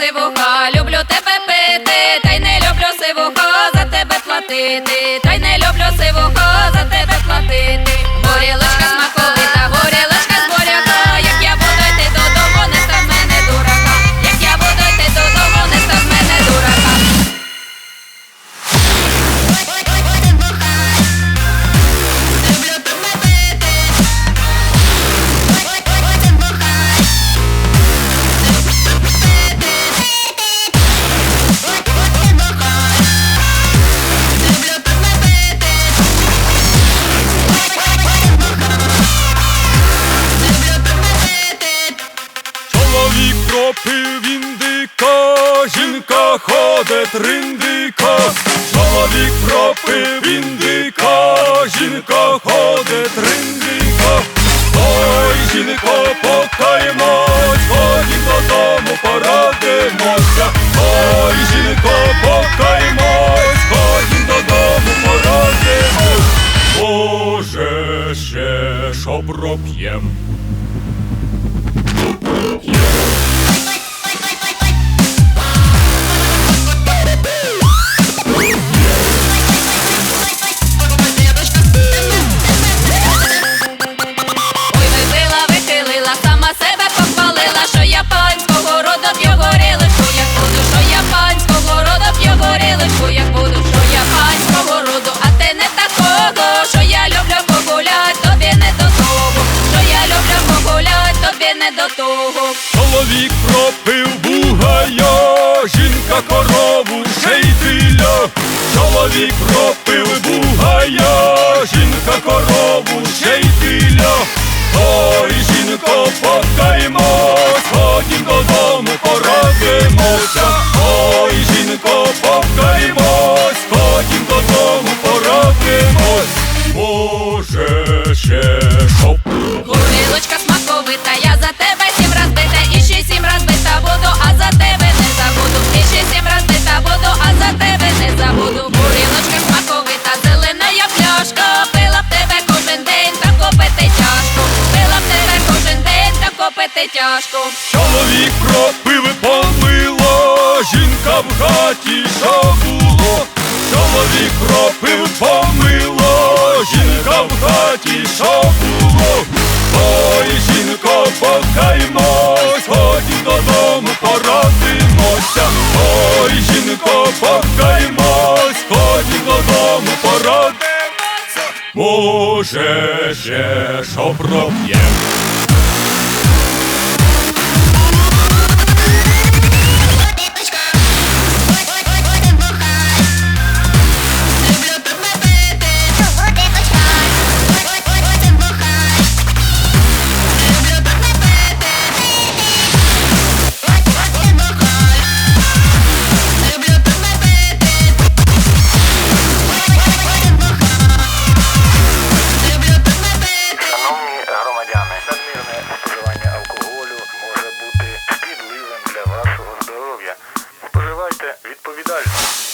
сивуха, люблю тебе пити, та й не люблю сивуха, за тебе платити, та й не люблю сивуха, за тебе. попив індико, жінка ходить риндико, чоловік пропив індико, жінка ходить риндико, ой, жінко, покаймось, ходім додому порадимося, ой, жінко, покаймось, ходім додому порадимось, Боже, ще що проп'єм. чоловік пропив бугая, жінка корову ще й біля. терпити тяжко. Чоловік пропив і помило, жінка в хаті що було, чоловік пропив помило, жінка в хаті що було, ой, жінко, покаймось, ході додому порадимося, ой, жінко, покаймось, ході додому порадимося. Боже, ще що проп'єм. відповідально.